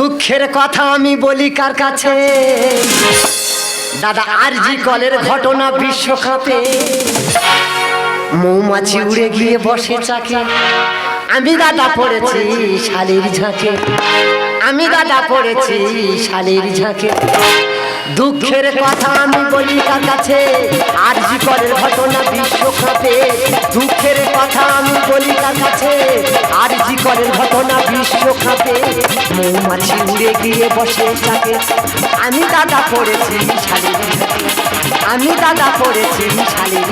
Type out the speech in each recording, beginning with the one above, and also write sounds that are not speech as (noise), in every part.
দুঃখের কথা আমি বলি কার কাছে? দাদা আর জি কলের ঘটনা বিশ্বকাপে। মৌমাছি উড়ে গিয়ে বসে চাকে। আমি দাদা পড়েছি শালির ঝাঁকে। আমি দাদা পড়েছি শালির ঝাঁকে। দুঃখের কথা আমি বলি কার কাছে। আর জি কলের ঘটনা বিশ্বকাপে দুঃখের কথা আমি বলি কার কাছে। আর জি কলের ঘটনা বিশ্বকাপে মৌমাছি উড়ে গিয়ে বসে থাকে আমি দাদা পড়েছি শালির আমি দাদা পড়েছি শালির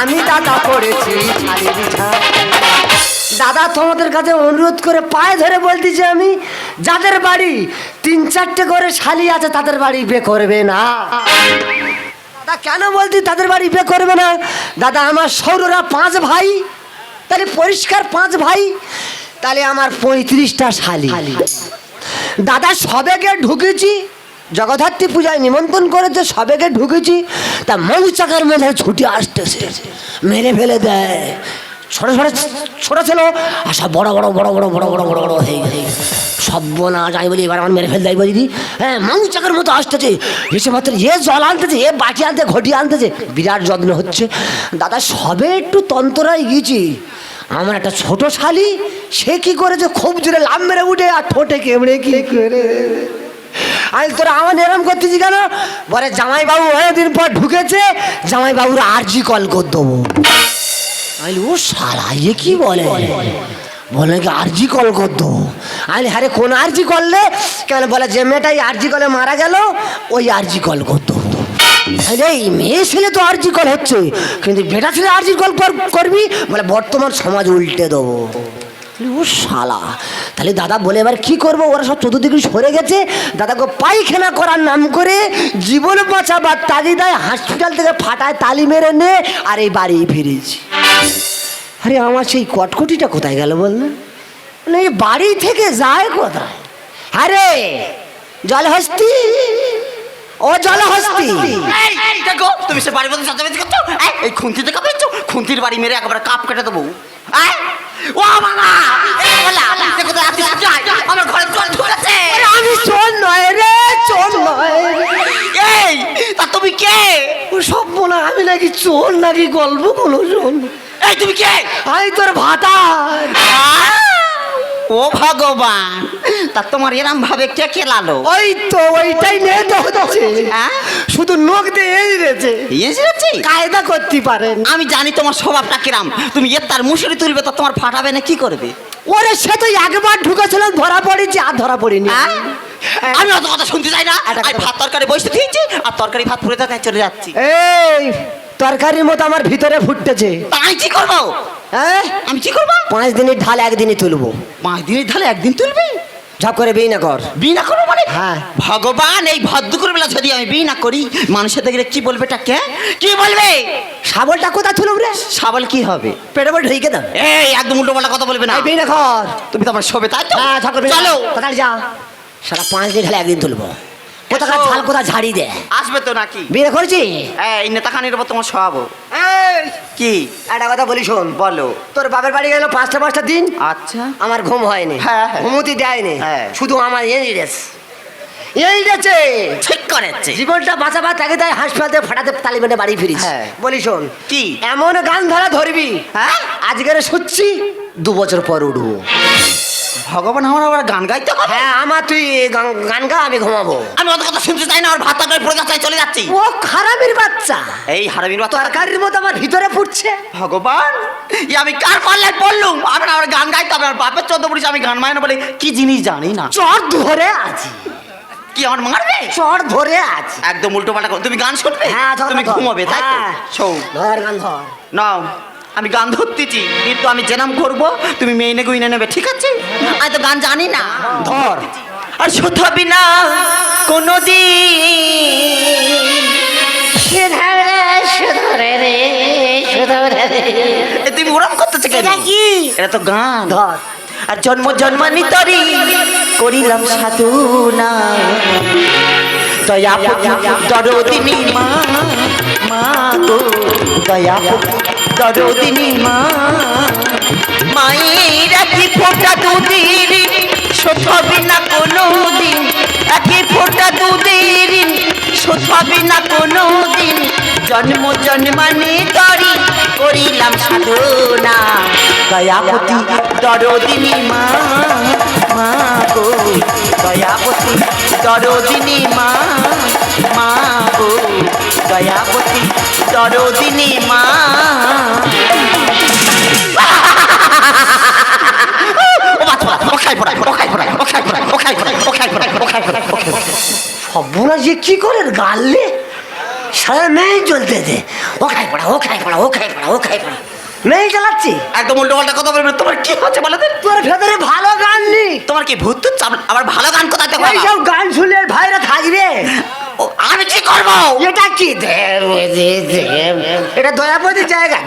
আমি দাদা পড়েছি শালির ঝাঁকে দাদা তোমাদের কাছে অনুরোধ করে পায়ে ধরে বলতেছি আমি, যাদের বাড়ি তিন চারটে করে শালি আছে, তাদের বাড়ি বে করবে না। দাদা কেন বলছি তাদের বাড়ি বে করবে না? দাদা আমার সৌররা পাঁচ ভাই, তাহলে পরিষ্কার পাঁচ ভাই, তাহলে আমার পঁয়ত্রিশটা শালি। দাদা সবেগে ঢুকেছি, জগদ্ধাত্রী পূজায় নিমন্ত্রণ করেছে, সবেগে ঢুকেছি, তা মৌচাকার মধ্যে ছুটি আসতেছে, মেরে ফেলে দেয়। ছোট ছোট ছোট ছিল আর সব বড় বড় বড় বড় বড় বড় বড় বড় হয়ে গেছে। সব না যাই বলি, এবার আমার মেরে ফেল দেয় বুঝলি হ্যাঁ মৌচাকের মতো আসতেছে। এসে মাত্র এ জল আনতেছে, এ বাটি আনতে, ঘটি আনতেছে। বিরাট যত্ন হচ্ছে। দাদা সবে একটু তন্তরাই গিয়েছি। আমার একটা ছোট শালি, সে কি করেছে? খুব জোরে লাভ মেরে উঠে আর ঠোঁটে কেমড়ে কি করে? আমি তোরা আমার এরম করতেছি কেন? বলে, জামাইবাবু অনেকদিন পর ঢুকেছে, জামাইবাবুর আরজি কল করে দেবো। আমি ও সারা ইয়ে কি বলে? বলে কি আরজি কল করতো। আমি হ্যাঁ কোন আরজি করলে কেন বলে, যে মেয়েটাই আরজি কলে মারা গেল, ওই আরজি কল করতো। এই মেয়ে ছেলে তো আরজি কল হচ্ছে, কিন্তু বেটা ছেলে আরজি কল কর- করবি? বলে, বর্তমান সমাজ উল্টে দেবো। ও শালা, তাহলে দাদা বলে, এবার কি করব? ওরা সব চতুর্দিকে সরে গেছে, দাদাকে পায়খানা করার নাম করে জীবন বাঁচাবার তাগিদায় হসপিটাল থেকে ফাটায় তালি মেরে নে, আর এই বাড়ি ফিরেছি। আরে আমার সেই কটকটিটা কোথায় গেল বল না? বলে, এই বাড়ি থেকে যায় কোথায়? আরে জলহস্তি ও জলহস্তি। দেখো তুমি সে বাড়ির মধ্যে চাচামেচি করছ? এই, এই খুন্তিতে কাঁপাচ্ছো খুন্তির বাড়ি মেরে একবার কাপ কেটে দেবো। ও বলা দেখো তো আজকে যাই আমার ঘরে জল আরে আমি চোর নয় রে চোর নয়। এই তা তুমি কে? ও সব বলা আমি নাকি চোর নাকি গল্প কোনো শোন এই তুমি কে? আমি তোর ভাতার। ও ভগবান তা তোমার এরম ভাবে কে খেলালো? ওই তো ওইটাই নিয়ে তো হচ্ছে। হ্যাঁ? শুধু নখ দিয়ে এই রেছে এসেছি কায়দা করতে পারেন আমি জানি তোমার স্বভাবটা কিরাম। তুমি এর তার মুসুরি তুলবে তো তোমার ফাটাবে না কি করবে? ওরে সে তো একবার ঢুকেছিলাম ধরা পড়েছি আর ধরা পড়িনি। হ্যাঁ? আমি অত কথা শুনতে চাই না। ভাত তরকারি বসতে দিয়েছি আর তরকারি ভাত পুড়ে তাই চলে যাচ্ছি। এই তরকারির মতো আমার ভিতরে ফুটতেছে। তাই কি করব? হ্যাঁ? আমি কি করব? পাঁচ দিনের ঢাল একদিনই তুলবো। পাঁচ দিনের ঢাল একদিন তুলবে? ঝপ করে বেই না কর। বিনা করব মানে? হ্যাঁ। ভগবান এই ভদ্রকুর বেলা যদি আমি বিনা করি মানুষের দেখলে কি বলবে এটা কে? কি বলবে? শাবলটা কোথায় তুলব রে? সাবল কি হবে? পেটে পেটে ঢেকে দাও। এই একদম উল্টো পাল্টা কথা বলবে না। বেই না কর। তুমি তো আমার শোবে তাই তো? হ্যাঁ ঝপ করে চলো। তাড়াতাড়ি যা। সারা পাঁচ দিন ঢালে একদিন তুলবো। কোথাকার। ঝাল কোথা ঝাড়ি দে? আসবে তো নাকি? বিয়ে করেছি? এই নেতাখানির উপর তোমার সহাবো এই! কি? একটা কথা বলি শোন বলো। তোর বাপের বাড়ি গেল পাঁচটা পাঁচটা দিন? আচ্ছা। আমার ঘুম হয়নি। হ্যাঁ, হ্যাঁ। ঘুমতি দেয়নি। হ্যাঁ। শুধু আমার এই রেস এই রেছে ঠিক করেছে। জীবনটা বাঁচাবার তাকে তাই হাসপাতালে ফাটাতে তালি মেরে বাড়ি ফিরিস। হ্যাঁ। বলি শোন কি? এমন গান ধরা ধরবি হ্যাঁ? আজকের শুচ্ছি দু বছর পর উঠবো। ভগবান আমার আবার গান গাইতে হবে হ্যাঁ আমার তুই গান- গান গা আমি ঘুমাবো। আমি অত কথা শুনতে চাই না আর ভাত তরকারি পড়ে যাচ্ছে চলে যাচ্ছি। ও খারাপের বাচ্চা। এই হারামির বাচ্চা তরকারির মতো আমার ভিতরে ফুটছে? ভগবান ই আমি কার পাল্লায় পড়লুম? আমি না আমার গান গাইতে আমার বাপের চোদ্দ পড়িস আমি গান মায় না বলে কি জিনিস জানি না। চর ধরে আছি। কি আমার মারবে? চর ধরে আছি। একদম উল্টো পাল্টা তুমি গান শুনবে? হ্যাঁ তুমি ঘুমাবে তাই তো? হ্যাঁ। ধর গান ধর। নাও। আমি গান ধরতেছি কিন্তু আমি জেনাম করব তুমি মেয়ে গুইনে নেবে ঠিক আছে? আমি তো গান জানি না। ধর। আর শুধাবি না কোনো তুমি ওরম করতেছে কেন? কি? এটা তো গান। ধর। আর জন্ম জন্মানি তরি করিলাম সাধু না। দয়া দরদিনী মা মা গো দয়া দরদিনী মা মায়ের কি ফোটা দুদিন, শোধ হবে না কোনো দিন একে ফোটা দুধের শোধ হবে না কোনো দিন জন্ম জন্মানে তরি করিলাম সাধনা, দয়াপতি দরদিনী মা। মা গো দয়াপতি দরদিনী মা মা গো দয়াপতি দরদিনী মা ও বাচ্চা ও খাই পড়াই ও খাই পড়াই ও খাই পড়াই ও খাই পড়াই ও খাই পড়াই ও খাই পড়াই ও খাই পড়াই সব্বনা যে কি করে গাললে সারা মেয়ে জ্বলতে দে ও খাই পড়া ও খাই পড়া ও খাই পড়া ও খাই পড়া মেয়ে চালাচ্ছি একদম উল্টো পাল্টা কথা বলবে তোমার কি হচ্ছে বলো তো? তোর ভেতরে ভালো গান নেই। তোমার কি ভূত তুচ্ছ? আবার- ভালো গান কোথায় দেখো এইসব গান শুনলে ভাইরা থাকবে। আমি কি করব? এটা কি? এটা দয়াপতি জায়গা।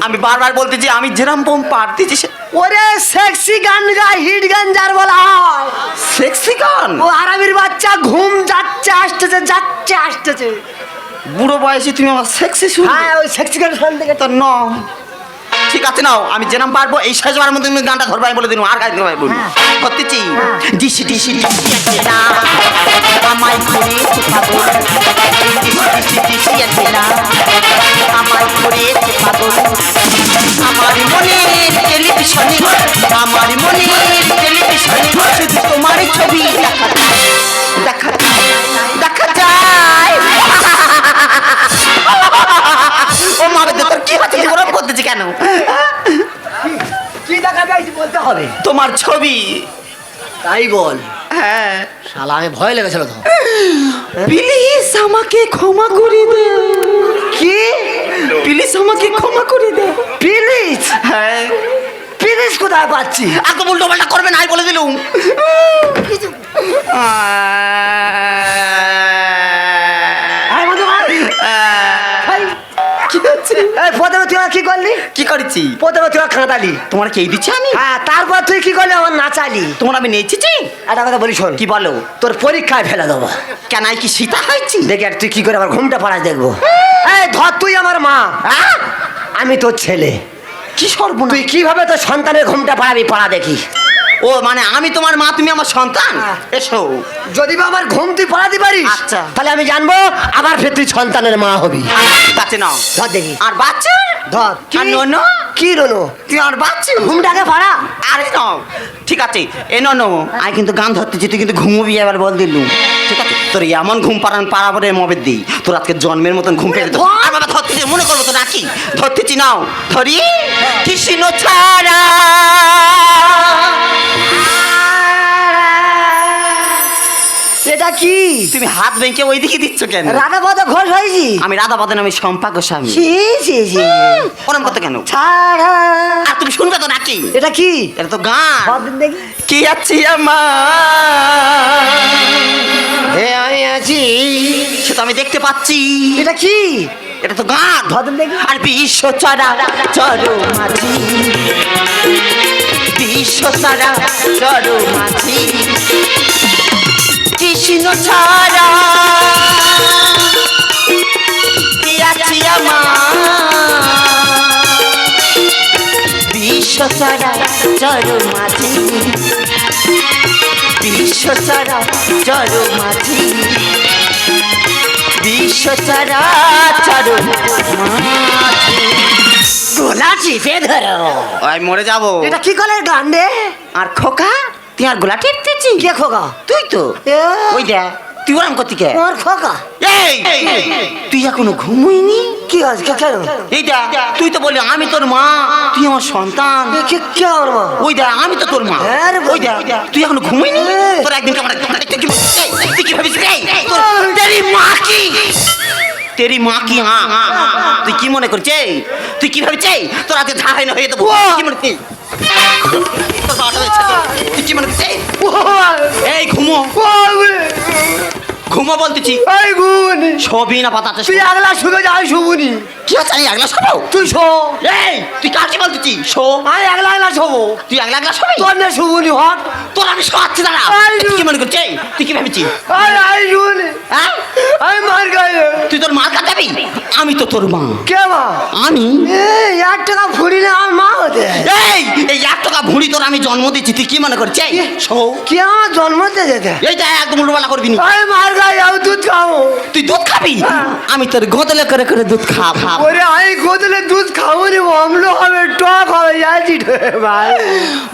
আমি বারবার বলতেছি আমি যেরাম বোম পারতেছি ওরে সেক্সি গান গায় হিট গান যার বলা হয়। সেক্সি গান? ও আরামির বাচ্চা ঘুম যাচ্ছে আসতেছে যাচ্ছে আসতেছে। বুড়ো বয়সে তুমি আমার সেক্সি শুনবে? হ্যাঁ ওই সেক্সি গান শুন থেকে তো ন। ঠিক আছে নাও আমি যেরাম পারব এই শেষবার মধ্যে তুমি গানটা ধরবাই বলে দিন আর গাইতে পারব বলব করতেছি? ডিসি ডিসি ডিসি আমায় আমায় আমার মনে টেলিভিশনে আমার মনে টেলিভিশনে শুধু তোমার ছবি দেখা দেখা দেখা যায়। (laughs) ও মারে তোর কি হচ্ছে? করতেছি কেন? কি বলতে হবে? তোমার ছবি। তাই বল। হ্যাঁ। শালা আমি ভয় লেগেছিল তো। প্লিজ আমাকে ক্ষমা করে দে। কি? প্লিজ আমাকে ক্ষমা করে দে। প্লিজ? হ্যাঁ। প্লিজ কোথায় পাচ্ছি? একদম উল্টো পাল্টা করবে নাই বলে দিলুম। আয় এই প্রথমে তুই কি করলি? কি করেছি? প্রথমে তুই খাঁদালি তোমার কে দিচ্ছি আমি? হ্যাঁ তারপর তুই কি করলি? আমার নাচালি তোমার আমি নেচেছি একটা কথা বলি শোন। কি বলো? তোর পরীক্ষায় ফেলে দেবো। কেন কি সীতা হয়েছি? দেখি আর তুই কি করে আমার ঘুমটা পাড়াস দেখব। এই ধর তুই আমার মা! আমি তোর ছেলে। কি সর্বনা তুই কীভাবে তোর সন্তানের ঘুমটা পাড়াবি পাড়া দেখি। ও মানে আমি তোমার মা তুমি আমার সন্তান? হ্যাঁ। এসো। যদি বা আমার ঘুম তুই পাড়াতে পারিস আচ্ছা। তাহলে আমি জানব আবার ফের তুই সন্তানের মা হবি। কাছে নাও। ধর দেখি। আর বাচ্চা? ধর। আর নন? কি রনো তুই আর বাচ্চা? ঘুমটাকে পাড়া। আরে নাও। ঠিক আছে এ ন নো আমি কিন্তু গান ধরতেছি তুই কিন্তু ঘুমবি এবার বল দিলু। ঠিক আছে তোর এমন ঘুম পাড়ান পাড়াবরে মবের দিই। তোর আজকে জন্মের মতন ঘুম পেয়ে যেত। আর বাবা ধরতেছি মনে করব তো নাকি? ধরতেছি নাও। ধরি। কৃষ্ণ ছাড়া। এটা কি? তুমি হাত বেঁকে ওই দিকে দিচ্ছ কেন? রাধা পদ ঘোষ হয়েছি। আমি রাধা পদন আমি সম্পা গোস্বামী ছি ছি। ছি ওরম করতে কেন? ছাড়া। আর তুমি শুনবে তো নাকি? এটা কি? এটা তো গান। কি আছি আমার? হে আমি আছি সে তো আমি দেখতে পাচ্ছি। এটা কি? এটা তো গান। আর বিশ্ব চরা চরো মাঝি বিশ্ব চরা চরো মাঝি কৃষ্ণ ছাড়া। বিশ্ব চরা চরো মাঝি। বিশ্ব চরা চরো মাঝি। বিশ্ব চরা গোলা চিপে ধরো। মরে যাব। এটা কি করে গান রে? আর খোকা? তুই আর গোলা টেপতেছি কে খোকা? তুই তো। ওই দেখ তুই ওরাম করতি কে? ওর খোকা। এই! তুই এখনও ঘুমোইনি? কি আছে কে কেন এই দেখ তুই তো বললি আমি তোর মা তুই আমার সন্তান। এ কে কে আমার মা? ওই দেখ আমি তো তোর মা। হ্যাঁ ওই দেখ তুই এখনও ঘুমাইনি। তোর একদিন কেমন তুই কি তুই কি ভাবিস? এই, তোর তেরি মা কি? তেরি মা কি হ্যাঁ হ্যাঁ, হ্যাঁ। তুই কি মনে করছিস? তুই কি ভাবিস? এই? তোর আজকে ঝাড়াই না হয়ে যাব কি মনে করছিস তোর বাবাটা হয়েছে তো। তুই কি মনে করছিস এই? এই ঘুমো ঘুমো বলতেছি। এই গুনি ছবি না পাতাতে তুই আগলা শুনে যাই শুবুনি। কি আছে আমি আগলা সব তুই শো। এই তুই কার কি বলতেছি? শো। আমি আগলা আগলা শোবো। তুই আগলা আগলা সবই তোর নে শুবুনি হট। তোর আমি শোয়াচ্ছি দাঁড়া। এই তুই কি মনে করছিস? তুই কি ভাবছিস? আই আই শুবুনি হ্যাঁ? আমি মার গায়ে। তুই তোর মা কাছে যাবি? আমি তো তোর মা। কে মা? আমি? এই এক টাকা ভুড়ি না আমার মা হতে। এই এই এক টাকা ভুঁড়ি তোর আমি জন্ম দিচ্ছি তুই কি মনে করছিস? শো। কে আমার জন্মতে যেতে এইটা একদম উল্টোপাল্টা করবি না। আরে মার দুধ খাব। তুই দুধ খাবি? আমি তোর গোদলে করে করে দুধ খাব। ওরে আমি গোদলে দুধ খাব নি অম্ল হবে টক হবে ভাই।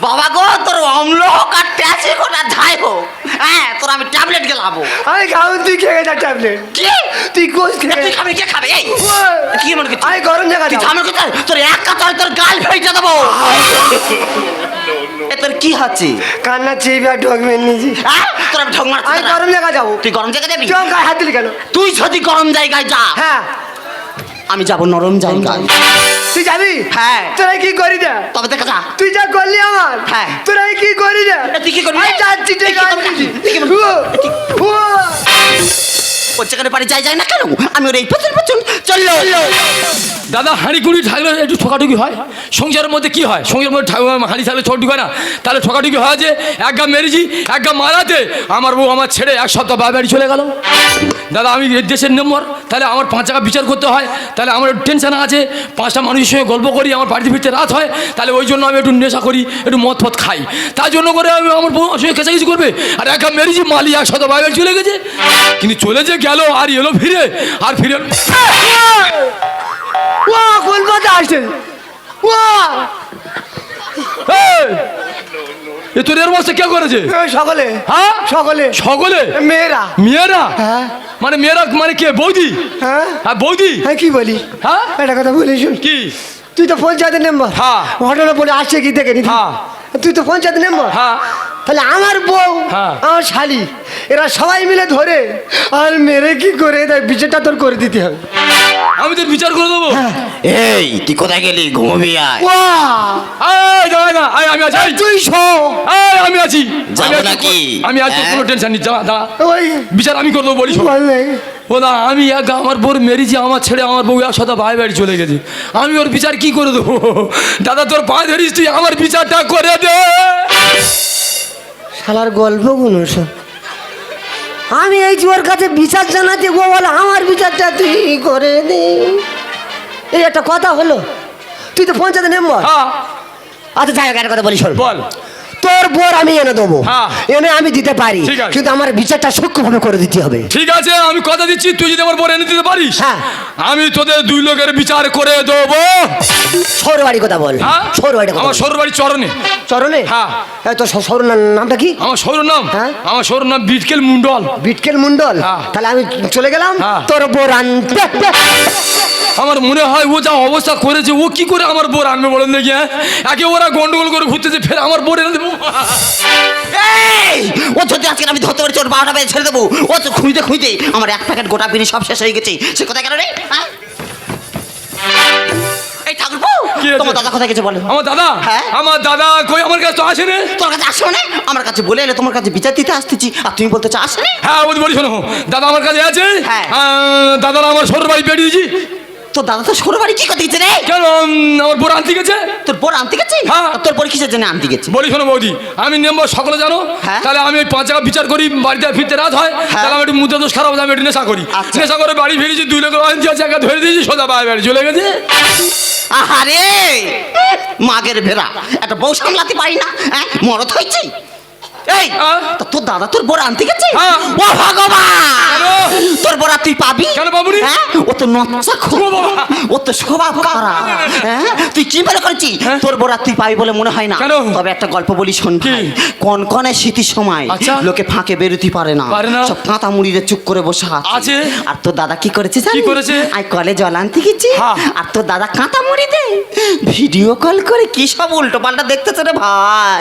বাবা গো তোর অম্ল হোক আর ট্যাসে হোক আর ঝাই হোক হ্যাঁ তোর আমি ট্যাবলেট গেলাবো। আমি খাব তুই খেয়ে যা ট্যাবলেট কি? তুই কোচ খেয়ে তুই খাবি কে খাবে? এই কি মনে করছিস আমি গরম জায়গা তুই যাব। ঝামেলা তোর এক কথা তোর গাল ফেটে দেবো। এ তোর কি হচ্ছে? কান্না চেয়ে ঢোক মেরে হ্যাঁ তোর ঠক মারছি আমি। গরম জায়গা যাব। তুই গরম জায়গা যাবি? হাত দিলি কেন? তুই যদি গরম জায়গায় যা। হ্যাঁ। আমি যাব নরম জায়গায়। তুই যাবি হ্যাঁ। তোরা কি করি না? তবে দেখা যা। তুই যা করলি আমার হ্যাঁ। তোরা কি করি না? তুই কি করবি? আমি যাচ্ছি। ওর যেখানে বাড়ি যাই যায় না কেন? আমি ওর এই পেছন পেছন চলল দাদা হাঁড়ি কুড়ি থাকলে একটু ঠকাঠুকি হয়? সংসারের মধ্যে কি হয়? সংসারের মধ্যে হাঁড়ি থাকলে ঠকাঠুকি হয় না। তাহলে ঠকাঠুকি হয় যে এক গা মেরেছি এক গা মারাতে আমার বউ আমার ছেড়ে এক সপ্তাহ বাড়ি বাড়ি চলে গেল। দাদা আমি দেশের নম্বর তাহলে আমার পাঁচ টাকা বিচার করতে হয়। তাহলে আমার একটু টেনশন আছে, পাঁচটা মানুষের সঙ্গে গল্প করি, আমার বাড়িতে ফিরতে রাত হয়, তাহলে ওই জন্য আমি একটু নেশা করি, একটু মদ ফদ খাই। তার জন্য করে আমি আমার সঙ্গে কিছু করবে? আর একা মেরেছি মালি এক বাইরে চলে গেছে। কিন্তু চলে যে গেল, আর এলো ফিরে, আর ফিরে ও পথে আসছে এই! এ তোর এর অবস্থা কে করেছে? সকলে। হ্যাঁ? সকলে। সকলে? মেয়েরা। মেয়েরা? হ্যাঁ। মানে মেয়েরা মানে কে বৌদি? হ্যাঁ। হ্যাঁ বৌদি? হ্যাঁ কি বলি? হ্যাঁ? একটা কথা বলি শুন। কি? তুই তো পঞ্চায়েতের মেম্বার। হ্যাঁ। ঘটনা আসছে কি দেখে নি হ্যাঁ। তুই তো পঞ্চায়েত মেম্বার। হ্যাঁ। তাহলে আমার বউ। আমার শালি এরা সবাই মিলে ধরে আর মেরে কি করে? বিচারটা তোর করে দিতে হবে। আমি তোর বিচার করে দেবো? এই তুই কোথায় গেলি? ঘুমবি আয়। না আমি আছি। তুই আমি আছি। যাব আমি আছি, নাকি? আমি আজ হ্যাঁ? কোনো টেনশন নিচ্ছি না ওই। বিচার আমি করে দেবো বলিস ও দা আমি এক আমার বোর মেরেছি আমার ছেড়ে আমার বউ এক সাথে ভাই বাড়ি চলে গেছে। আমি ওর বিচার কি করে দেবো? দাদা তোর পা ধরিস তুই আমার বিচারটা করে দে। শালার গল্পগুলো সব আমি এই যে ওর কাছে বিচার জানাতে ও বলে আমার বিচারটা তুই করে দে। এই একটা কথা হলো। তুই তো পঞ্চায়েত মেম্বার। হ্যাঁ। আচ্ছা যাই হোক, একটা কথা বলি শোন। বল। তোর বোর আমি এনে দেবো। হ্যাঁ। এনে আমি দিতে পারি। কিন্তু আমার বিচারটা সূক্ষ্মভাবে করে দিতে হবে। ঠিক আছে আমি কথা দিচ্ছি তুই যদি আমার বোর এনে দিতে পারিস। হ্যাঁ। আমি তোদের দুই লোকের বিচার করে দেবো। সৌর বাড়ি কথা বল। হ্যাঁ? সৌর বাড়ি কথা আমার। সৌর বাড়ি চরণে। চরণে? হ্যাঁ। তো সৌর নামটা কি? আমার সৌর নাম? হ্যাঁ। আমার সৌর নাম বিটকেল মুন্ডল। বিটকেল মন্ডল। তাহলে আমি চলে গেলাম। তোর বোর আনতে আমার মনে হয় ও যা অবস্থা করেছে ও কি করে আমার বোর আনবে বলেন দেখি হ্যাঁ? একে ওরা গন্ডগোল করে ঘুরতেছে ফের আমার বোর এনে দেবো। ও যদি আজকে আমি ধরতে পারছি ওর বারোটা বেজে ছেড়ে দেবো। ও তো খুঁজতে খুঁজতে আমার এক প্যাকেট গোটা বিড়ি সব শেষ হয়ে গেছে। সে কোথায় গেল রে? হ্যাঁ? এই ঠাকুর তোমার দাদা কোথায় গেছে বলো। আমার দাদা? হ্যাঁ? আমার দাদা কই? আমার কাছে তো আসেনি তোর কাছে আসো না আমার কাছে বলে এলে তোমার কাছে বিচার দিতে আসতেছি। আর তুমি বলতে চাও আসে হ্যাঁ বলি বলি শোনো। দাদা আমার কাছে আছে। হ্যাঁ। দাদারা আমার পেয়ে দিয়েছি তোর দাদা তো ষোলো বাড়ি কি করতে গেছে রে? কেন? আমার বোর আনতে গেছে? তোর বোর আনতে গেছে? হ্যাঁ। তোর বোর কিসের জন্য আনতে গেছে? বলি শোনো বৌদি আমি নেব সকলে জানো হ্যাঁ। তাহলে আমি ওই পাঁচ টাকা বিচার করি বাড়িতে ফিরতে রাত হয় হ্যাঁ। তাহলে আমি একটু মুদ্রা দোষ খারাপ আমি একটু নেশা করি। আচ্ছা। নেশা করে বাড়ি ফিরেছি দুই লোকের আনছি আছে একা ধরে দিয়েছি সোজা বাড়ি চলে গেছে। আহারে! মাগের ভেড়া একটা বউ সামলাতে পারি না হ্যাঁ? মরত হয়েছে? এই হ্যাঁ? তোর দাদা তোর বোর আনতে গেছে হ্যাঁ। ও ভগবান তোর বোরা তুই পাবি কেন? হ্যাঁ ও তো নচ্চা খুব ও তো স্বভাব খারাপ হ্যাঁ তুই কি মনে করছিস হ্যাঁ? তোর বোরা তুই পাবি বলে মনে হয় না তবে একটা গল্প বলি শোন কোন কনে শীতের সময় আচ্ছা। লোকে ফাঁকে বেরোতে পারে না সব কাঁথা মুড়িরে চুপ করে বসে আছে। আর তোর দাদা কি করেছে? করেছে? আই কলে জল আনতে গেছি। আর তোর দাদা কাঁথা মুড়ি দে ভিডিও কল করে কি সব উল্টো পাল্টা দেখতেছে রে ভাই।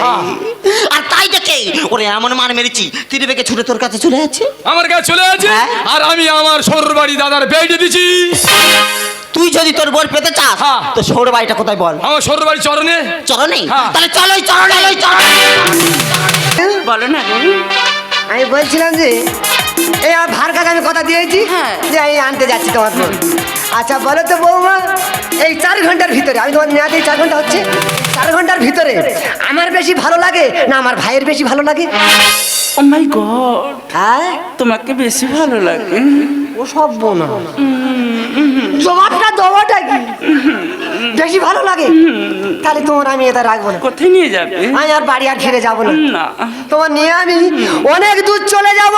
আর তাই দেখে ওরে এমন মার মেরেছি তিন বেগে ছুটে তোর কাছে চলে যাচ্ছে। আমার কাছে চলে আছে হ্যাঁ। আর আমি আমার সৌর বাড়ি দাদার পেয়ে দিচ্ছি তুই যদি তোর বোর পেতে চাস হ্যাঁ। তো সৌর বাড়িটা কোথায় বল? আমার সৌর বাড়ি চরণে? চরণে? হ্যাঁ। তাহলে চলো ওই চরণে ওই চরণে। বলো না আমি বলছিলাম যে এই আমার ভার কাছে আমি কথা দিয়েছি হ্যাঁ। যে আমি আনতে যাচ্ছি তোমার আচ্ছা বলো তো বৌমা এই চার ঘণ্টার ভিতরে আমি তোমার মেয়াদে চার ঘণ্টা হচ্ছে চার ঘণ্টার ভিতরে আমার বেশি ভালো লাগে না আমার ভাইয়ের বেশি ভালো লাগে? ও মাই গড হ্যাঁ? তোমাকে বেশি ভালো লাগে? ও সব বোনা। জমা বেশি ভালো লাগে? তাহলে তোমার আমি এটা রাখব না। কোথায় নিয়ে যাবে? আমি আর বাড়ি আর ফিরে যাব না। তোমার নিয়ে আমি অনেক দূর চলে যাব।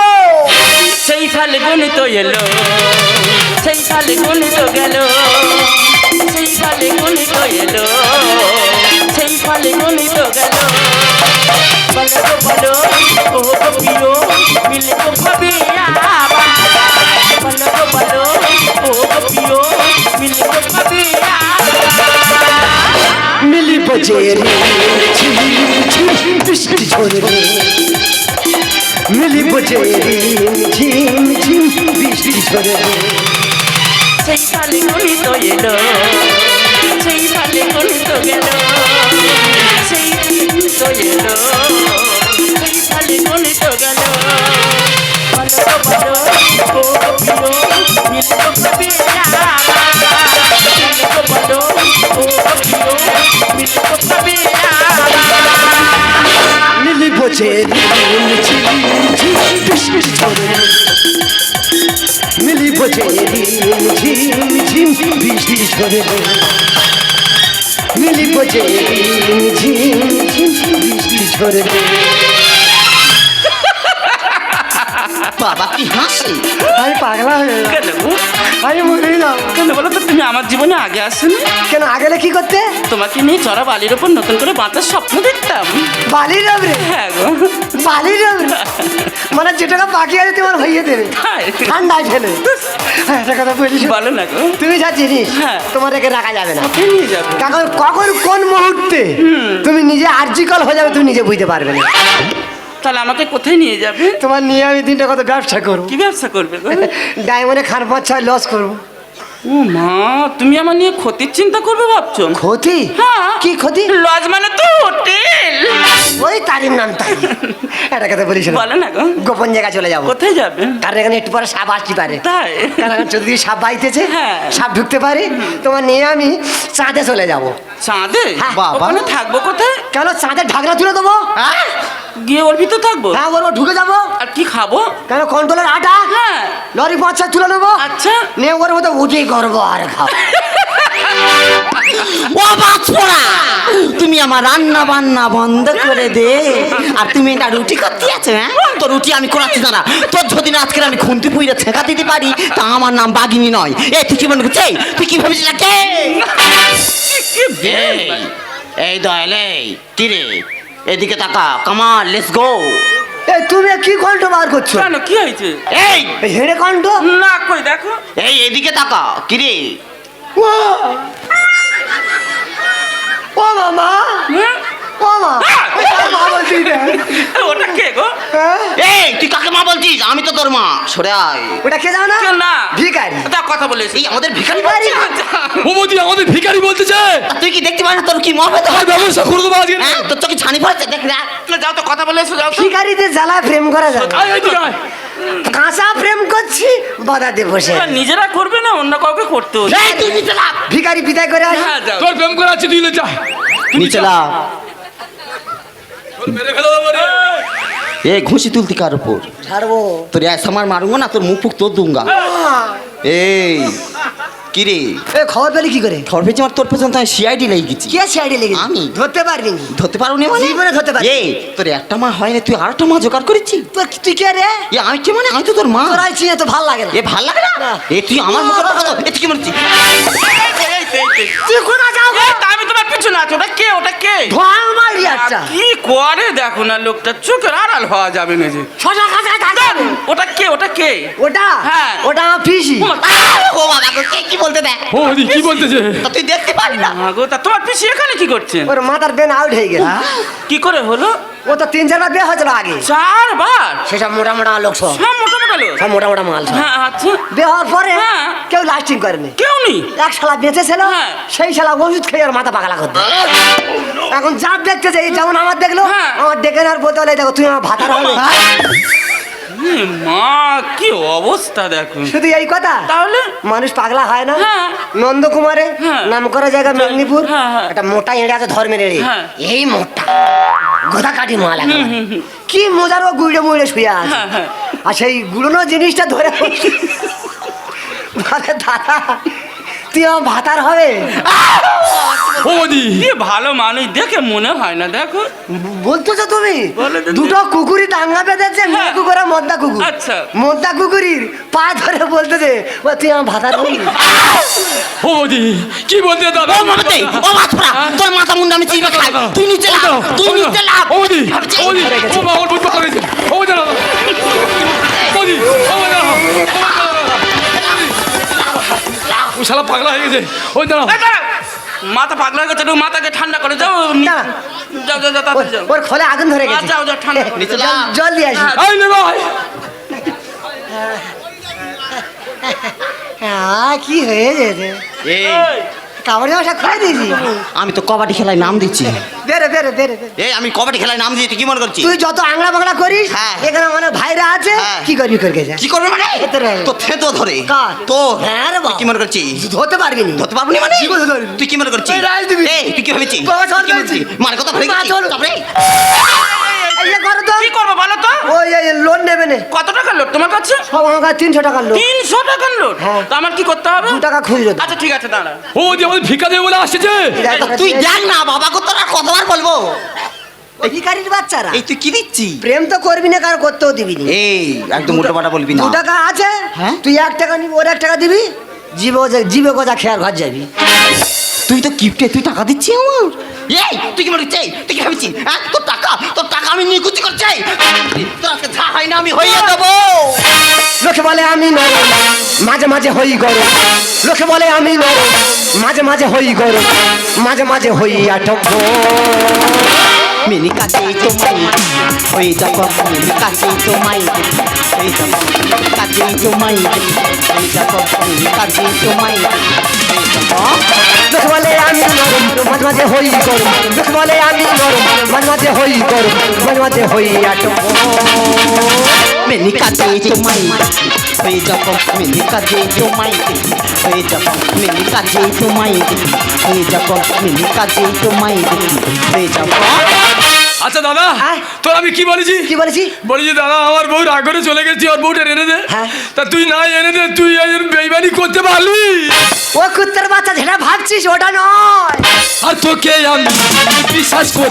সেই সালে গণিত এলো। সেই সালে গণিত গেল সেই সালে গণিত এলো সেই সালে গণিত গেল বলো বলো ও গো মিলে গো ভাবে বলো বলো ও গো মিলে বজে রে বৃষ্টি ঝরে মিলি বজে ঝিম ঝিম বৃষ্টি ঝরে সেই সালে গণিত এলো সেই সালে গণিত গেল সেই গণিত এলো সেই সালে গণিত গেল বলো বলো ও প্রিয় মিলে তো বলো ও প্রিয় মিলে তো ভাবে মিলি বজে রে ঝিম ঝিম বৃষ্টি ঝরে রে মিলি বজে রে ঝিম ঝিম বৃষ্টি ঝরে ঝিম ঝিম বৃষ্টি ঝরে বাবা কি হাসি? আমি পাগলা হয়ে গেলাম। আমি মরে গেলাম। কেন বলো তো তুমি আমার জীবনে আগে আসনি? কেন আগেলে কি করতে? তোমাকে নিয়ে চড়া বালির ওপর নতুন করে বাঁচার স্বপ্ন দেখতাম। বালির রে হ্যাঁ গো। বালির রে মানে যে টাকা বাকি আছে তোমার হইয়ে দেবে। ঠান্ডায় ফেলে হ্যাঁ, একটা কথা বলিস। বলো না তুমি যা জিনিস হ্যাঁ। তোমার একে রাখা যাবে না। কারণ কখন কোন মুহূর্তে তুমি নিজে আর্জিকল হয়ে যাবে তুমি নিজে বুঝতে পারবে না। তাহলে আমাকে কোথায় নিয়ে যাবে? তোমার নিয়ে আমি দিনটা কত ব্যবসা করব। কি ব্যবসা করবে ডায়মন্ডে (laughs) খান পাঁচ ছয় লস করব। ও মা তুমি আমার নিয়ে ক্ষতির চিন্তা করবে ভাবছ? ক্ষতি? হ্যাঁ। কি ক্ষতি? লজ মানে তো হোটেল। ওই তারিম নাম তারিম। একটা কথা বলিস। বলো না গো। গোপন জায়গা চলে যাব। কোথায় যাবে? কারণ এখানে একটু পরে সাপ আসতে পারে। তাই? কারণ যদি সাপ বাইতেছে হ্যাঁ। সাপ ঢুকতে পারে তোমার নিয়ে আমি চাঁদে চলে যাব। চাঁদে? হ্যাঁ। বাবা। ওখানে থাকব কোথায়? কেন? চাঁদের ঢাকনা তুলে দেবো। গিয়ে ওর ভিতর থাকব হ্যাঁ বলব ঢুকে যাব আর কি খাব কেন কন্ট্রোলের আটা হ্যাঁ লরি তুলে নেব আচ্ছা নিয়ে ওর মতো উঠেই করব আর খাব ও তুমি আমার রান্না বান্না বন্ধ করে দে আর তুমি না রুটি করতে আছো হ্যাঁ তো রুটি আমি করাচ্ছি দাঁড়া তোর যদি না আজকে আমি খুন্তি পুইরে ছেঁকা দিতে পারি তা আমার নাম বাগিনী নয় এ তুই কি মনে করছিস এই, তুই কি ভেবেছিস কে এই, দয়াল এই কি রে এদিকে তাকা কামা লেটস গো এই তুমি কি কণ্ঠ বার করছ? কেন কি হয়েছে? এই! হেড়ে কণ্ঠ? না কই দেখো। এই এদিকে তাকা কি রে ও মামা! হ্যাঁ? ও মা ওই তার মা বলছি রে। (laughs) ওটা কে গো? হ্যাঁ? এই তুই কাকে মা বলছিস? আমি তো তোর মা। সরে আয়। ওটা কে জানো না? না। ভিখারি। তা কথা বলেছি এই আমাদের ভিখারি বলছিস? ও আমাদের ভিখারি বলতেছে তুই কি দেখতে পারিস না তোর কি মহবে তো তার ব্যবস্থা করে দেবো আজকে। হ্যাঁ তোর চোখে ছানি পড়েছে? দেখ দেখ। যাও তো কথা বলে এসো যাও তো। ভিখারিদের জ্বালা প্রেম করা যায় আয় এদিকে আয়। কাঁচা প্রেম করছি বাধাতে বসে। নিজেরা করবে না অন্য কাউকে করতে হবে ভিখারি বিদায় করে হ্যাঁ তোর প্রেম করা আছে তুই যা। নিচে লাগ তোর মেরে ফেলে দেবো রে। এ ঘুষি তুলতি কার উপর? ছাড়বো। তোর এক সামার মারবো না তোর মুখ ফুক তোর দুঙ্গা। এই কিরে এ খবর পেলি কি করে? খবর পেয়েছি আমার তোর পেছন তাই সিআইডি লেগে গেছি। কে সিআইডি লেগে আমি? ধরতে পারবি ধরতে পারব না মানে? জীবনে ধরতে পারবি এই তোর একটা মা হয় না তুই আরেকটা মা জোগাড় করেছিস তোর তুই কে রে? এ আমি কি মানে? আমি তো তোর মা। তোর আইছি তো ভালো লাগে না। এ ভালো লাগে না? এ তুই আমার মতো এ তুই কি মানে তুই কোথা যাও? এই, তা আমি তোমার পিছনে আছি ওটা কে ওটা কে? ধোয়া মারি একটা। কি করে দেখো না লোকটা চোখের আড়াল হওয়া যাবে না যে। সোজা কাছে থাকবে ওটা কে ওটা কে? ওটা? হ্যাঁ। ওটা আমার পিসি। ও বাবা গো, কে কি বলতে দেখ ও মোদি কি বলতেছে তুই দেখতে পারি না? গো, তা তোমার পিসি এখানে কি করছেন ওর মাথার বেন আউট হয়ে গেল কি করে হলো? ও তো তিন চারবার বিয়ে হয়েছিল আগে। চারবার? সেসব মোটা মোটা লোক সব। হ্যাঁ মোটামোটা লোক? সব মোটা মোটা মাল হ্যাঁ আচ্ছা। বিয়ে হওয়ার পরে হ্যাঁ। কেউ লাস্টিং করেনি। কেউ নেই এক শালা বেঁচেছিল হ্যাঁ। সেই শালা ওষুধ খেয়ে ওর মাথা পাগলা করতে। এখন যা দেখতেছে এই যেমন আমার দেখল হ্যাঁ। আমার দেখে আর বলতে হলে দেখো তুই আমার ভাতার হবে। মা কি অবস্থা দেখো। শুধু এই কথা? তাহলে? মানুষ পাগলা হয় না? হ্যাঁ। নন্দকুমারে হ্যাঁ। নাম করা জায়গা মেদিনীপুর হ্যাঁ, হ্যাঁ। একটা মোটা এড়ে আছে ধর্মের এড়ে হ্যাঁ। এই মোটা। গোদা কাটি মাল কি মজার ও গুড়ে মুড়ে শুয়ে আছে। হ্যাঁ, হ্যাঁ। আর সেই গুড়নো জিনিসটা ধরে বলে, দাদা। তুই আমার ভাতার হবে। বৌদি কি ভালো মানুষ দেখে মনে হয় না দেখো। বলতেছো তুমি? দুটো কুকুরি দাঙ্গা বেঁধেছে মেয়ে হ্যাঁ। কুকুর আর মদ্দা কুকুর। আচ্ছা। মদ্দা কুকুরির পা ধরে বলতেছে ও তুই আমার ভাতার হবি বৌদি কি বলতে দাদা? ও মামাতে ও মাথা তোর মাথা মুন্ডা আমি চিবা খাই তুই নিচে লাগ তুই নিচে ও বৌদি ও বৌদি ও শালা পাগলা হয়ে গেছে। ওই দাঁড়াও। মাথা পাগলা হয়ে গেছে একটু মাথাকে ঠান্ডা করে যাও না। যাও যাও যাও যাও। ওর খোলে আগুন ধরে গেছে। যাও যাও ঠান্ডা করে নিচে জল- দিয়ে আসি এই নে ভাই। হ্যাঁ কি হয়ে রে? এই কাবাডি ভাষা খুলে দিয়েছি আমি তো কবাডি খেলায় নাম দিচ্ছি বেরে বেরে বেরে। এই আমি কবাডি খেলায় নাম দিয়ে তুই কি মনে করছিস তুই যত আংলা বাংলা করিস হ্যাঁ। এখানে অনেক ভাইরা আছে হ্যাঁ। কি করবি করকে যা কি করবে মানে তো থেতো ধরে তো হ্যাঁ রে কি মনে করছিস ধরতে পারবি নি ধরতে পারবি মানে? তুই কি মনে করছিস রাজ দিবি। এই তুই কি ভেবেছিস। মানে কথা ভেবে গেছিস। তারপরে এই যে করো তো কি করব বলো তো ওই লোন নেবে নে কত টাকার লোড তোমার কাছে আমার কাছে তিনশো টাকার লোন তিনশো টাকার হ্যাঁ। তো আমার কি করতে হবে দু টাকা দে। আচ্ছা ঠিক আছে দাঁড়া ও আমাদের ভিক্ষা দেবে বলে আসছে তুই দেখ না বাবা কত কতবার বলব? ভিখারির বাচ্চারা। এই তুই কি দিচ্ছি প্রেম তো করবি না কার করতেও দিবি না। এই একদম উল্টো পাটা বলবি না। দু টাকা আছে হ্যাঁ? তুই এক টাকা নিবি ওর এক টাকা দিবি জীবে জীবে গোজা খেয়ার ঘর যাবি। তুই তো কিপটে তুই টাকা দিচ্ছি আমার? এই তুই কি মনে করছিস তুই কি ভাবছিস? হ্যাঁ? তোর টাকা? তোর টাকা আমি নিয়ে নিকুচি করছি? তোর আজকে যা হয় না আমি হইয়ে দেবো লোকে বলে আমি নরম মাঝে মাঝে হই গরম লোকে বলে আমি নরম মাঝে মাঝে হই গরম মাঝে মাঝে হই আটক মিনি কাছে তোমায় ওই যখন মিনি কাছে তোমায় ওই যখন কাছে তোমায় ওই যখন কাছে তোমায় লোকে বলে আমি নরম মাঝে মাঝে হই গরম। লোকে বলে আমি নরম মাঝে মাঝে হই গরম মাঝে মাঝে হই আটক কাছে তোমায় ওই যখন কাছে তোমায় ওই যখন কাছে তোমায় ওই যখন কাছে তোমায় ওই যখন আচ্ছা দাদা হ্যাঁ? তোর আমি কি বলেছি? কি বলেছি? বলেছি দাদা আমার বউ রাগ করে চলে গেছি ওর বউটা এনে দে। হ্যাঁ। তা তুই না এনে দে তুই বেইমানি করতে পারলি? ও কুত্তার বাচ্চা যেটা ভাবছিস ওটা নয়। আর তোকে আমি বিশ্বাস করে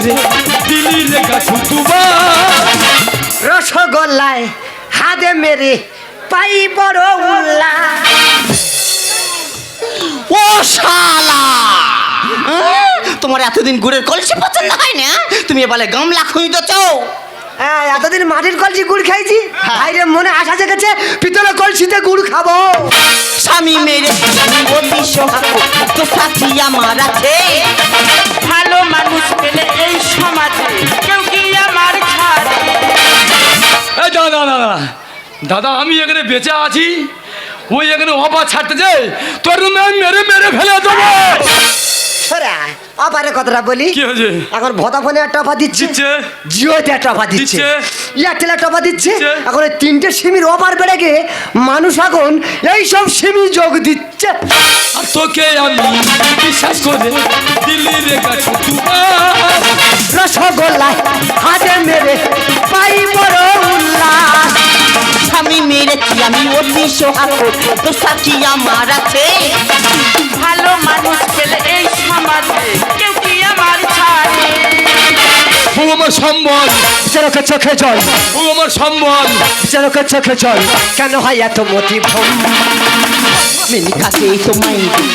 দিলি রেখা রসগোল্লায় হাতে মেরে পাই বড় উল্লাস ও শালা! হ্যাঁ? তোমার এতদিন গুড়ের কলসি পছন্দ হয়? না তুমি বলে গামলা খুঁজতেছ? হ্যাঁ এতদিন মাটির কলসি গুড় খাইছি হ্যাঁ। ভাইরে মনে আশা জেগেছে পিতলের কলসিতে গুড় খাব। স্বামী মেরে তো সাথী আমার আছে ভালো মানুষ পেলে এই সমাজে কেউ কি আমার ছাড়ে দাদা দাদা দাদা আমি এখানে বেঁচে আছি। ওই এখানে অপা ছাড়তে যে তোর মেরে মেরে ফেলে দেবো। সরে। আয়, কথাটা বলি। কি হয়েছে? এখন ভোদাফোনে একটা অফার দিচ্ছে। দিচ্ছে। জিওতে একটা অফার দিচ্ছে। এয়ারটেল একটা অফার দিচ্ছে। এখন এই তিনটে সিমির অফার বেড়ে গিয়ে মানুষ এখন এইসব সিমি যোগ দিচ্ছে। আর তোকে আমি বিশ্বাস করে দিল্লি রেখা ছুতুবা রসগোল্লায় হাতে মেরে পাই বড় উল্লাস। স্বামী মেরেছি আমি অতি সোহাগ তো সাথী আমার আছে? ভালো মানুষ পেলে এই আমার সম্বল। বিচারকের চোখে জল। ও আমার সম্বল। বিচারকের চোখে জল। কেন হয় এত মতি ভ্রম? মিনি কাছে তোমায় দেখি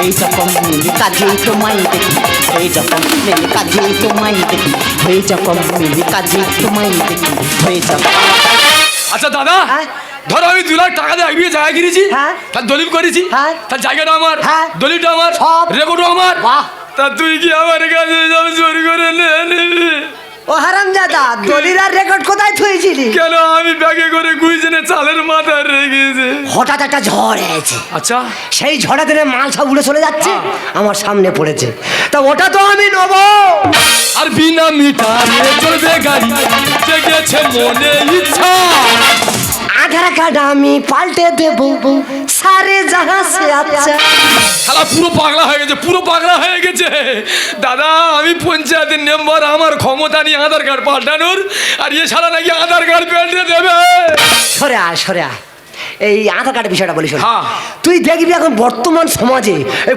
এই যখন মিনি কাজে তোমায় দেখি এই যখন মিনি কাজে তোমায় দেখি এই যখন মিনি কাজে তোমায় দেখি এই যখন আচ্ছা দাদা। হ্যাঁ? ধরো আমি দু লাখ টাকা দিয়ে বিঘে জায়গা কিনেছি। হ্যাঁ। তার দলিল করেছি। হ্যাঁ। তার জায়গাটা আমার। হ্যাঁ। দলিলটা আমার। সব। রেকর্ডও আমার। তা তুই কি আমার কাছে সব চুরি করে নিবি ও হারাম দাদা দলিলার রেকর্ড কোথায় থুয়েছিলি কেন আমি ব্যাগে করে গুইজনে চালের মাথায় রেখেছি? হঠাৎ একটা ঝড় এসেছে। আচ্ছা। সেই ঝড়ে দিনে মাল সব উড়ে চলে যাচ্ছে। আমার সামনে পড়েছে। তা ওটা তো আমি নেব। আর বিনা মিটারে চলবে গাড়ি। জেগেছে মনে ইচ্ছা। আধার কার্ড আমি পাল্টে দেব। সারে জাহা সে আচ্ছা। শালা পুরো পাগলা হয়ে গেছে পুরো পাগলা হয়ে গেছে। দাদা আমি পঞ্চায়েতের মেম্বার আমার ক্ষমতা নিয়ে আধার কার্ড পাল্টানোর আর এ সারা নাকি আধার কার্ড পাল্টে দেবে। সরে আয় সরে আয়। এই আধার কার্ডের বিষয়টা বলিস হ্যাঁ। তুই দেখবি এখন বর্তমান সমাজে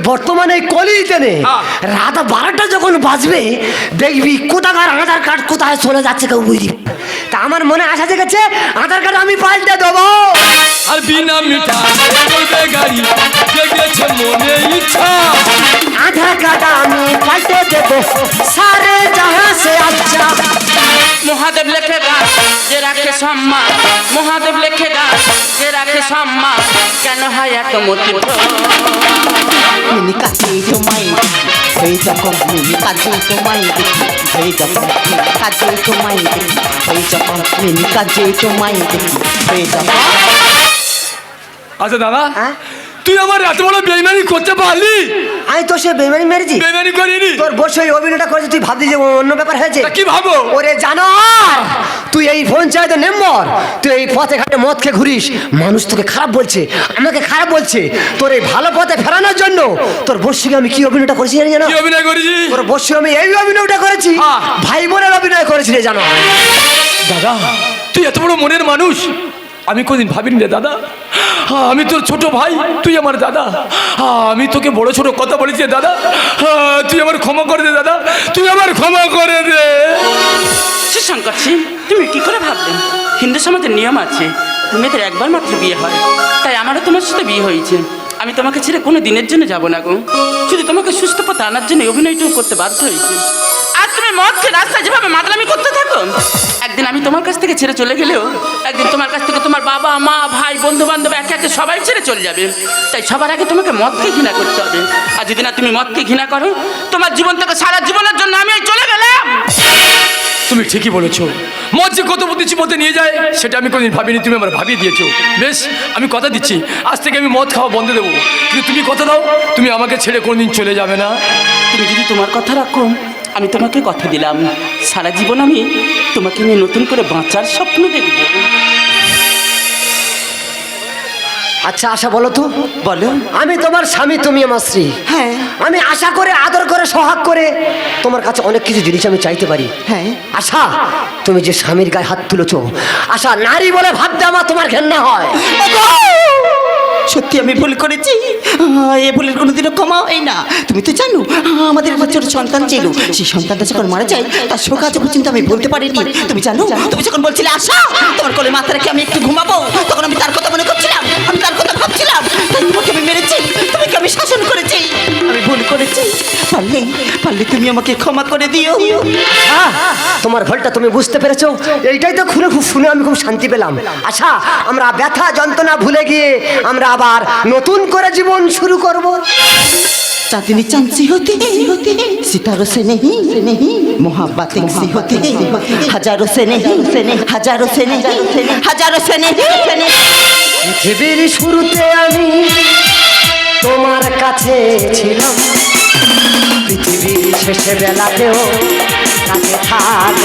বর্তমানে এই কলিতে নে হ্যাঁ। রাত বারোটা যখন বাজবে দেখবি কোথাকার আধার কার্ড কোথায় চলে যাচ্ছে কেউ বুঝবি তা আমার মনে আসা জেগেছে আধার কার্ড আমি পাল্টে দেবো। আর বিনা মিঠা চলবে গাড়ি জেগেছে মনে ইচ্ছা। আধার কার্ড আমি পাল্টে দেবো সারে জাহা সে আচ্ছা মহাদেব লেখে গান যে রাখে সম্মান। মহাদেব লেখে গান যে রাখে সম্মান কেন হয় এত মতি কাছে তোমায় হয়ে যখন মিনি কাছে তোমায় দেখি হয়ে যখন মিনি কাছে তোমায় দেখি যখন মিনি কাছে তোমায় দেখি যখন আচ্ছা দাদা হ্যাঁ? তুই আমার এত বড় বেইমানি করতে পারলি? আমি তো সে বেমানি মেরেছি। বেইমানি করিনি। তোর বসে ওই অভিনয়টা করেছে তুই ভাবলি যে অন্য ব্যাপার হয়েছে। কি ভাবো? ওরে জানো তুই এই ফোন পঞ্চায়েতের মেম্বার তুই এই পথে ঘাটে মদ খেয়ে ঘুরিস। মানুষ তোকে খারাপ বলছে আমাকে খারাপ বলছে। তোর এই ভালো পথে ফেরানোর জন্য তোর বসিকে আমি কি অভিনয়টা করেছি জানি জানো? কি অভিনয় করেছি? তোর বসে আমি এই অভিনয়টা করেছি। ভাই বোনের অভিনয় করেছি রে জানো দাদা তুই এত বড় মনের মানুষ। আমি কোনদিন ভাবিনি রে দাদা। আমি তোর ছোট ভাই, তুই আমার দাদা। আমি তোকে বড় ছোট কথা বলেছি দাদা। তুই আমার ক্ষমা করে দে দাদা। তুই আমার ক্ষমা করে দে। শঙ্কর সিং, তুমি কি করে ভাবলেন হিন্দু সমাজের নিয়ম আছে তুমি মেয়েদের একবার মাত্র বিয়ে হয়। তাই আমারও তোমার সাথে বিয়ে হয়েছে। আমি তোমাকে ছেড়ে কোনো দিনের জন্য যাব না গো। শুধু তোমাকে সুস্থ পথে আনার জন্য অভিনয়টুকু করতে বাধ্য হয়েছে। আর তুমি মদ খেয়ে রাস্তায় যেভাবে মাতলামি করতে থাকো, একদিন আমি তোমার কাছ থেকে ছেড়ে চলে গেলেও, একদিন তোমার কাছ থেকে তোমার বাবা, মা, ভাই বন্ধু বান্ধব একে একে সবাই ছেড়ে চলে যাবে। তাই সবার আগে তোমাকে মদকে ঘৃণা করতে হবে। আর যদি না তুমি মদকে ঘৃণা করো, তোমার জীবন থেকে সারা জীবনের জন্য আমি চলে গেলাম। ঠিকই বলেছ। মদ যে কত মধ্যে নিয়ে যায়, সেটা আমি কোনোদিন ভাবিনি, তুমি আমার ভাবিয়ে দিয়েছ। বেশ, আমি কথা দিচ্ছি। আজ থেকে আমি মদ খাওয়া বন্ধ দেবো। কিন্তু তুমি কথা দাও, তুমি আমাকে ছেড়ে কোনদিন চলে যাবে না। তুমি যদি তোমার কথা রাখো, আমি তোমাকে কথা দিলাম। সারা জীবন আমি তোমাকে নিয়ে নতুন করে বাঁচার স্বপ্ন দেখব। আচ্ছা আশা বলো তো। বলো। আমি তোমার স্বামী তুমি আমার স্ত্রী। হ্যাঁ। আমি আশা করে আদর করে সোহাগ করে তোমার কাছে অনেক কিছু জিনিস আমি চাইতে পারি। হ্যাঁ। আশা তুমি যে স্বামীর গায়ে হাত তুলেছো আশা নারী বলে ভাবতে আমার তোমার ঘেন্না হয়। সত্যি আমি ভুল করেছি? এ ভুলের কোনোদিনও ক্ষমা হয় না। তুমি তো জানো, আমাদের একটা ছোট সন্তান ছিল। সেই সন্তানটা যখন মারা যায়, তার শোক আজ পর্যন্ত আমি বলতে পারিনি। তুমি জানো, তুমি যখন বলছিলে আসা তোমার কোলে মাথা রেখে আমি একটু ঘুমাবো তখন আমি তার কথা মনে করছিলাম। আমি তার কথা ভাবছিলাম। তাই তোমাকে আমি মেরেছি। তোমাকে আমি শাসন করেছি। আমি ভুল করেছি পারলে পারলে তুমি আমাকে ক্ষমা করে দিও আহ, তোমার ভুলটা তুমি বুঝতে পেরেছো এইটাই তো খুলে খুব শুনে আমি খুব শান্তি পেলাম আচ্ছা আমরা ব্যথা যন্ত্রণা ভুলে গিয়ে আমরা আবার নতুন করে জীবন শুরু করব चांदनी चांद सी होती होती सितारों से नहीं से नहीं मोहब्बत सी होती हजारों से नहीं से नहीं हजारों से नहीं हजारों से नहीं से नहीं পৃথিবীর শুরুতে আমি তোমার কাছে ছিলাম। পৃথিবীর শেষে বেলাতেও কাছে থাকব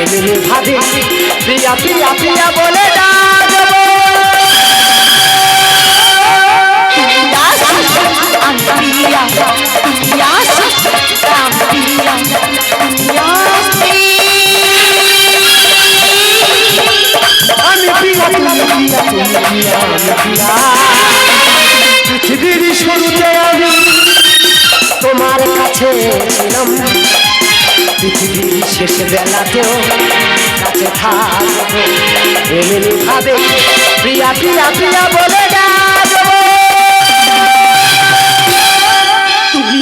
এমনি ভাবি প্রিয়া প্রিয়া প্রিয়া বলে ডাকবো। আমি প্রিয়া প্রিয়া প্রিয়া তুমি প্রিয়া। প্রিয়া। পৃথিবীর শুরুতে আমি তোমার কাছে ছিলাম। পৃথিবীর শেষ বেলাতেও কাছে থাকব। এমনি ভাবে প্রিয়া প্রিয়া প্রিয়া বলে তুমি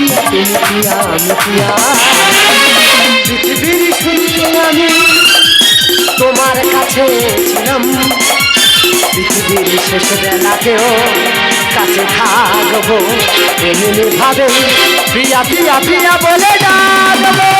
তুমি প্রিয়া আমি প্রিয়া পৃথিবীর শুনতে আমি তোমার কাছে ছিলাম পৃথিবীর শেষ বেলাতেও কাছে থাকব এমনি ভাবে প্রিয়া প্রিয়া প্রিয়া বলে ডাকবো